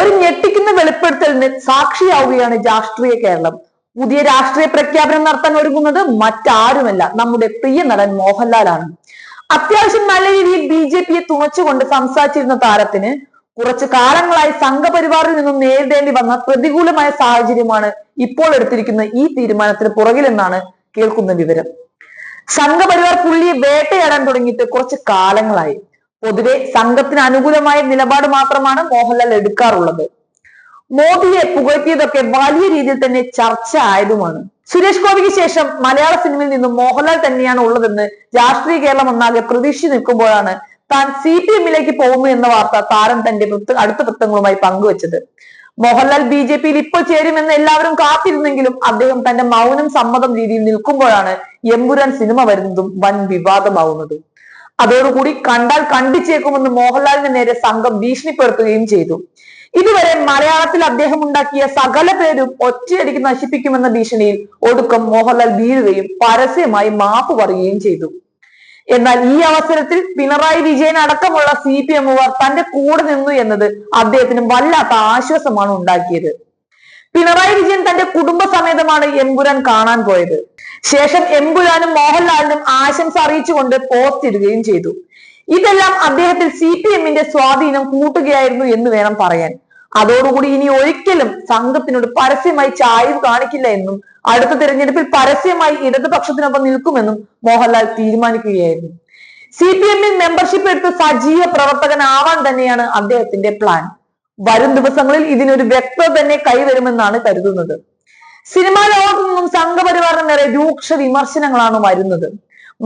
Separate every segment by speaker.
Speaker 1: ഒരു ഞെട്ടിക്കുന്ന വെളിപ്പെടുത്തലിന് സാക്ഷിയാവുകയാണ് രാഷ്ട്രീയ കേരളം. പുതിയ രാഷ്ട്രീയ പ്രഖ്യാപനം നടത്താൻ ഒരുങ്ങുന്നത് മറ്റാരുമല്ല നമ്മുടെ പ്രിയ നടൻ മോഹൻലാലാണ്. അത്യാവശ്യം നല്ല രീതിയിൽ ബി ജെ പിയെ തുണച്ചുകൊണ്ട് സംസാരിച്ചിരുന്ന താരത്തിന് കുറച്ചു കാലങ്ങളായി സംഘപരിവാറിൽ നിന്നും നേരിടേണ്ടി വന്ന പ്രതികൂലമായ സാഹചര്യമാണ് ഇപ്പോൾ എടുത്തിരിക്കുന്ന ഈ തീരുമാനത്തിന് പുറകിലെന്നാണ് കേൾക്കുന്ന വിവരം. സംഘപരിവാർ പുള്ളിയെ വേട്ടയാടാൻ തുടങ്ങിയിട്ട് കുറച്ച് കാലങ്ങളായി. പൊതുവെ സംഘത്തിന് അനുകൂലമായ നിലപാട് മാത്രമാണ് മോഹൻലാൽ എടുക്കാറുള്ളത്. മോദിയെ പുകഴ്ത്തിയതൊക്കെ വലിയ രീതിയിൽ തന്നെ ചർച്ച ആയതുമാണ്. സുരേഷ് ഗോപിക്ക് ശേഷം മലയാള സിനിമയിൽ നിന്നും മോഹൻലാൽ തന്നെയാണ് ഉള്ളതെന്ന് രാഷ്ട്രീയ കേരളം ഒന്നാകെ പ്രതീക്ഷിച്ചു നിൽക്കുമ്പോഴാണ് താൻ സി പി എമ്മിലേക്ക് പോകുന്നു എന്ന വാർത്ത താരം തന്റെ അടുത്ത വൃത്തങ്ങളുമായി പങ്കുവച്ചത്. മോഹൻലാൽ ബി ജെ പിയിൽ ഇപ്പോൾ ചേരുമെന്ന് എല്ലാവരും കാത്തിരുന്നെങ്കിലും അദ്ദേഹം തന്റെ മൗനം സമ്മതം രീതിയിൽ നിൽക്കുമ്പോഴാണ് എമ്പുരാൻ സിനിമ വരുന്നതും വൻ വിവാദമാവുന്നതും. അതോടുകൂടി കണ്ടാൽ കണ്ടിച്ചേക്കുമെന്ന് മോഹൻലാലിന് നേരെ സംഘം ഭീഷണിപ്പെടുത്തുകയും ചെയ്തു. ഇതുവരെ മലയാളത്തിൽ അദ്ദേഹം ഉണ്ടാക്കിയ സകല പേരും ഒറ്റയടിക്ക് നശിപ്പിക്കുമെന്ന ഭീഷണിയിൽ ഒടുക്കം മോഹൻലാൽ വീഴുകയും പരസ്യമായി മാപ്പ് പറയുകയും ചെയ്തു. എന്നാൽ ഈ അവസരത്തിൽ പിണറായി വിജയൻ അടക്കമുള്ള സി പി എമ്മുകാർ തന്റെ കൂടെ നിന്നു എന്നത് അദ്ദേഹത്തിന് വല്ലാത്ത ആശ്വാസമാണ് ഉണ്ടാക്കിയത്. പിണറായി വിജയൻ തന്റെ കുടുംബസമേതമാണ് എമ്പുരാൻ കാണാൻ പോയത്. ശേഷം എമ്പുരാനും മോഹൻലാലിനും ആശംസ അറിയിച്ചുകൊണ്ട് പോസ്റ്റ് ഇടുകയും ചെയ്തു. ഇതെല്ലാം അദ്ദേഹത്തിൽ സി പി എമ്മിന്റെ സ്വാധീനം കൂട്ടുകയായിരുന്നു എന്ന് വേണം പറയാൻ. അതോടുകൂടി ഇനി ഒരിക്കലും സംഘത്തിനോട് പരസ്യമായി ചായവ് കാണിക്കില്ല എന്നും അടുത്ത തിരഞ്ഞെടുപ്പിൽ പരസ്യമായി ഇടതുപക്ഷത്തിനൊപ്പം നിൽക്കുമെന്നും മോഹൻലാൽ തീരുമാനിക്കുകയായിരുന്നു. സി പി എമ്മിൽ മെമ്പർഷിപ്പ് എടുത്ത് സജീവ പ്രവർത്തകനാവാൻ തന്നെയാണ് അദ്ദേഹത്തിന്റെ പ്ലാൻ വരും ദിവസങ്ങളിൽ ഇതിനൊരു വ്യക്തത തന്നെ കൈവരുമെന്നാണ് കരുതുന്നത്. സിനിമാ ലോകത്തു നിന്നും സംഘപരിവാറിന് നേരെ രൂക്ഷ വിമർശനങ്ങളാണ് വരുന്നത്.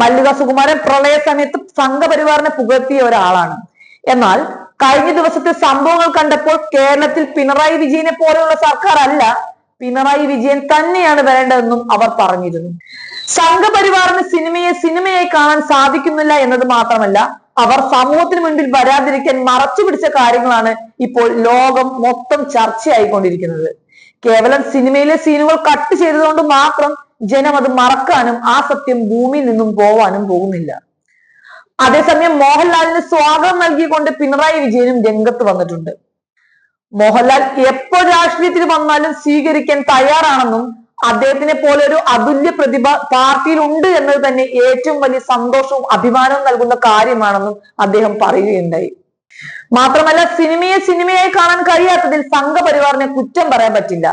Speaker 1: മല്ലിക സുകുമാരൻ പ്രളയ സമയത്ത് സംഘപരിവാറിനെ പുകഴ്ത്തിയ ഒരാളാണ്. എന്നാൽ കഴിഞ്ഞ ദിവസത്തെ സംഭവങ്ങൾ കണ്ടപ്പോൾ കേരളത്തിൽ പിണറായി വിജയനെ പോലെയുള്ള സർക്കാർ അല്ല പിണറായി വിജയൻ തന്നെയാണ് വേണ്ടതെന്നും അവർ പറഞ്ഞിരുന്നു. സംഘപരിവാറിന് സിനിമയെ സിനിമയായി കാണാൻ സാധിക്കുന്നില്ല എന്നത് മാത്രമല്ല അവർ സമൂഹത്തിന് മുൻപിൽ വരാതിരിക്കാൻ മറച്ചു പിടിച്ച കാര്യങ്ങളാണ് ഇപ്പോൾ ലോകം മൊത്തം ചർച്ചയായിക്കൊണ്ടിരിക്കുന്നത്. കേവലം സിനിമയിലെ സീനുകൾ കട്ട് ചെയ്തതുകൊണ്ട് മാത്രം ജനം അത് മറക്കാനും ആ സത്യം ഭൂമിയിൽ നിന്നും പോവാനും പോകുന്നില്ല. അതേസമയം മോഹൻലാലിന് സ്വാഗതം നൽകിക്കൊണ്ട് പിണറായി വിജയനും രംഗത്ത് വന്നിട്ടുണ്ട്. മോഹൻലാൽ എപ്പോൾ രാഷ്ട്രീയത്തിൽ വന്നാലും സ്വീകരിക്കാൻ തയ്യാറാണെന്നും അദ്ദേഹത്തിനെ പോലെ ഒരു അതുല്യ പ്രതിഭ പാർട്ടിയിൽ ഉണ്ട് എന്നത് തന്നെ ഏറ്റവും വലിയ സന്തോഷവും അഭിമാനവും നൽകുന്ന കാര്യമാണെന്നും അദ്ദേഹം പറയുകയുണ്ടായി. മാത്രമല്ല സിനിമയെ സിനിമയായി കാണാൻ കഴിയാത്തതിൽ സംഘപരിവാറിനെ കുറ്റം പറയാൻ പറ്റില്ല.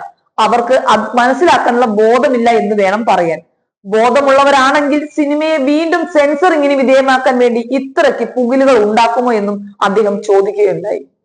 Speaker 1: അവർക്ക് മനസ്സിലാക്കാനുള്ള ബോധമില്ല എന്ന് വേണം പറയാൻ. ബോധമുള്ളവരാണെങ്കിൽ സിനിമയെ വീണ്ടും സെൻസറിങ്ങിന് വിധേയമാക്കാൻ വേണ്ടി ഇത്രയ്ക്ക് പുകിലുകൾ ഉണ്ടാക്കുമോ എന്നും അദ്ദേഹം ചോദിക്കുകയുണ്ടായി.